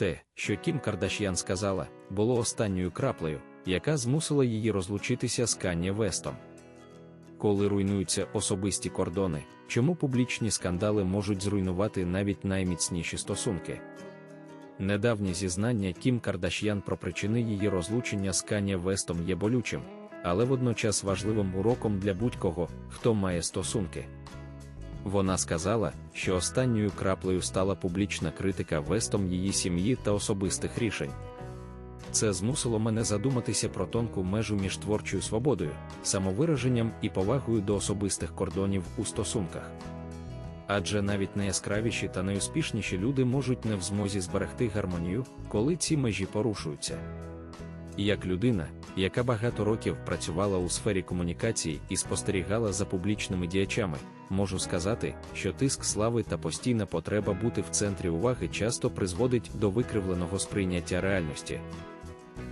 Те, що Кім Кардаш'ян сказала, було останньою краплею, яка змусила її розлучитися з Канє Вестом. Коли руйнуються особисті кордони, чому публічні скандали можуть зруйнувати навіть найміцніші стосунки? Недавнє зізнання Кім Кардаш'ян про причини її розлучення з Канє Вестом є болючим, але водночас важливим уроком для будь-кого, хто має стосунки. Вона сказала, що останньою краплею стала публічна критика Вестом її сім'ї та особистих рішень. Це змусило мене задуматися про тонку межу між творчою свободою, самовираженням і повагою до особистих кордонів у стосунках. Адже навіть найяскравіші та найуспішніші люди можуть не в змозі зберегти гармонію, коли ці межі порушуються. Як людина, яка багато років працювала у сфері комунікацій і спостерігала за публічними діячами, можу сказати, що тиск слави та постійна потреба бути в центрі уваги часто призводить до викривленого сприйняття реальності.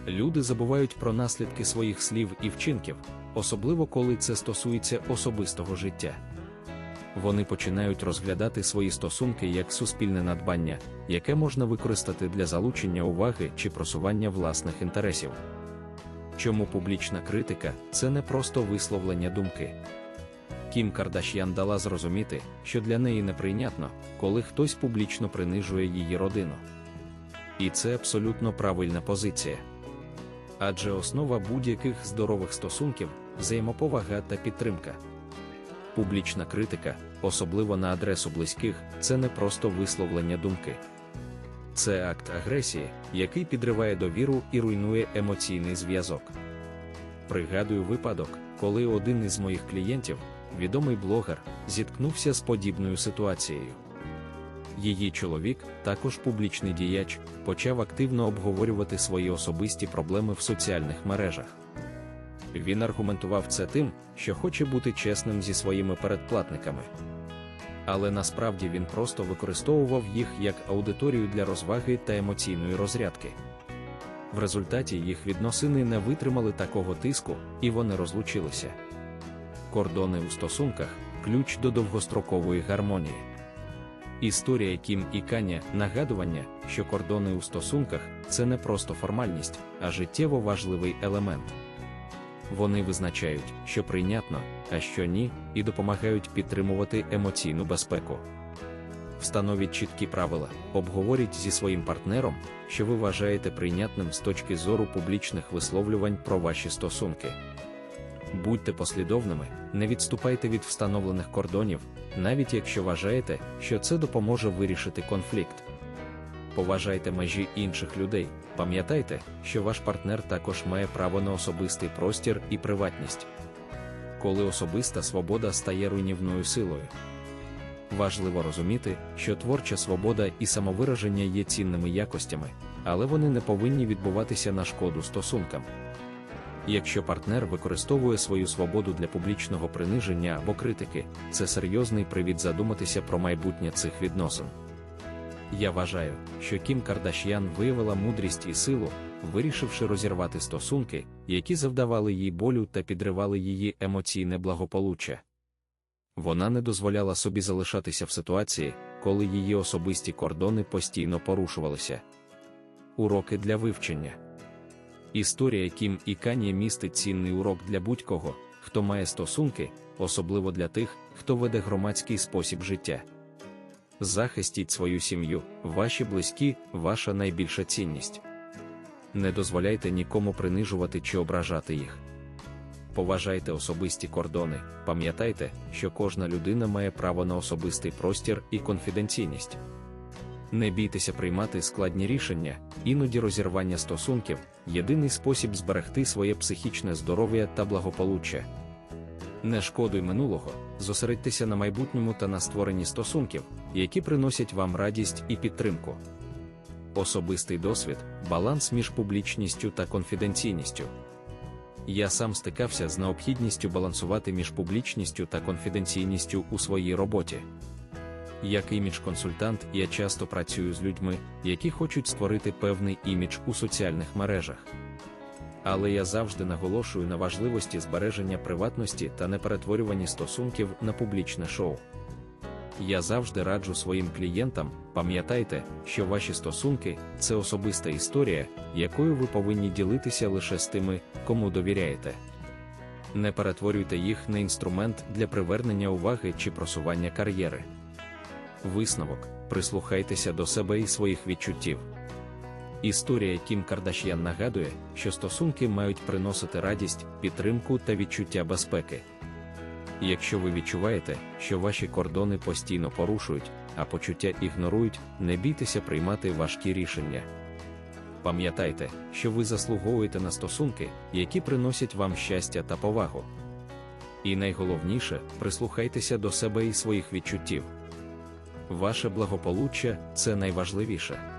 Люди забувають про наслідки своїх слів і вчинків, особливо коли це стосується особистого життя. Вони починають розглядати свої стосунки як суспільне надбання, яке можна використати для залучення уваги чи просування власних інтересів. Чому публічна критика це не просто висловлення думки. Кім Кардаш'ян дала зрозуміти, що для неї неприйнятно, коли хтось публічно принижує її родину. І це абсолютно правильна позиція. Адже основа будь-яких здорових стосунків взаємоповага та підтримка. Публічна критика, особливо на адресу близьких, це не просто висловлення думки. Це акт агресії, який підриває довіру і руйнує емоційний зв'язок. Пригадую випадок, коли один із моїх клієнтів, відомий блогер, зіткнувся з подібною ситуацією. Її чоловік, також публічний діяч, почав активно обговорювати свої особисті проблеми в соціальних мережах. Він аргументував це тим, що хоче бути чесним зі своїми передплатниками. Але насправді він просто використовував їх як аудиторію для розваги та емоційної розрядки. В результаті їх відносини не витримали такого тиску, і вони розлучилися. Кордони у стосунках ключ до довгострокової гармонії. Історія Кім і Каня нагадування, що кордони у стосунках це не просто формальність, а життєво важливий елемент. Вони визначають, що прийнятно, а що ні, і допомагають підтримувати емоційну безпеку. Встановіть чіткі правила, обговоріть зі своїм партнером, що ви вважаєте прийнятним з точки зору публічних висловлювань про ваші стосунки. Будьте послідовними, не відступайте від встановлених кордонів, навіть якщо вважаєте, що це допоможе вирішити конфлікт. Поважайте межі інших людей, пам'ятайте, що ваш партнер також має право на особистий простір і приватність. Коли особиста свобода стає руйнівною силою. Важливо розуміти, що творча свобода і самовираження є цінними якостями, але вони не повинні відбуватися на шкоду стосункам. Якщо партнер використовує свою свободу для публічного приниження або критики, це серйозний привід задуматися про майбутнє цих відносин. Я вважаю, що Кім Кардаш'ян виявила мудрість і силу, вирішивши розірвати стосунки, які завдавали їй болю та підривали її емоційне благополуччя. Вона не дозволяла собі залишатися в ситуації, коли її особисті кордони постійно порушувалися. Уроки для вивчення. Історія Кім і Кані містить цінний урок для будь-кого, хто має стосунки, особливо для тих, хто веде громадський спосіб життя. Захистіть свою сім'ю, ваші близькі, ваша найбільша цінність. Не дозволяйте нікому принижувати чи ображати їх. Поважайте особисті кордони, пам'ятайте, що кожна людина має право на особистий простір і конфіденційність. Не бійтеся приймати складні рішення, іноді розірвання стосунків єдиний спосіб зберегти своє психічне здоров'я та благополуччя. Не шкодуй минулого, зосередьтеся на майбутньому та на створенні стосунків, які приносять вам радість і підтримку. Особистий досвід баланс між публічністю та конфіденційністю. Я сам стикався з необхідністю балансувати між публічністю та конфіденційністю у своїй роботі. Як імідж-консультант, я часто працюю з людьми, які хочуть створити певний імідж у соціальних мережах. Але я завжди наголошую на важливості збереження приватності та неперетворювання стосунків на публічне шоу. Я завжди раджу своїм клієнтам, пам'ятайте, що ваші стосунки це особиста історія, якою ви повинні ділитися лише з тими, кому довіряєте. Не перетворюйте їх на інструмент для привернення уваги чи просування кар'єри. Висновок: прислухайтеся до себе і своїх відчуттів. Історія Кім Кардаш'ян нагадує, що стосунки мають приносити радість, підтримку та відчуття безпеки. Якщо ви відчуваєте, що ваші кордони постійно порушують, а почуття ігнорують, не бійтеся приймати важкі рішення. Пам'ятайте, що ви заслуговуєте на стосунки, які приносять вам щастя та повагу. І найголовніше, прислухайтеся до себе і своїх відчуттів. Ваше благополуччя це найважливіше.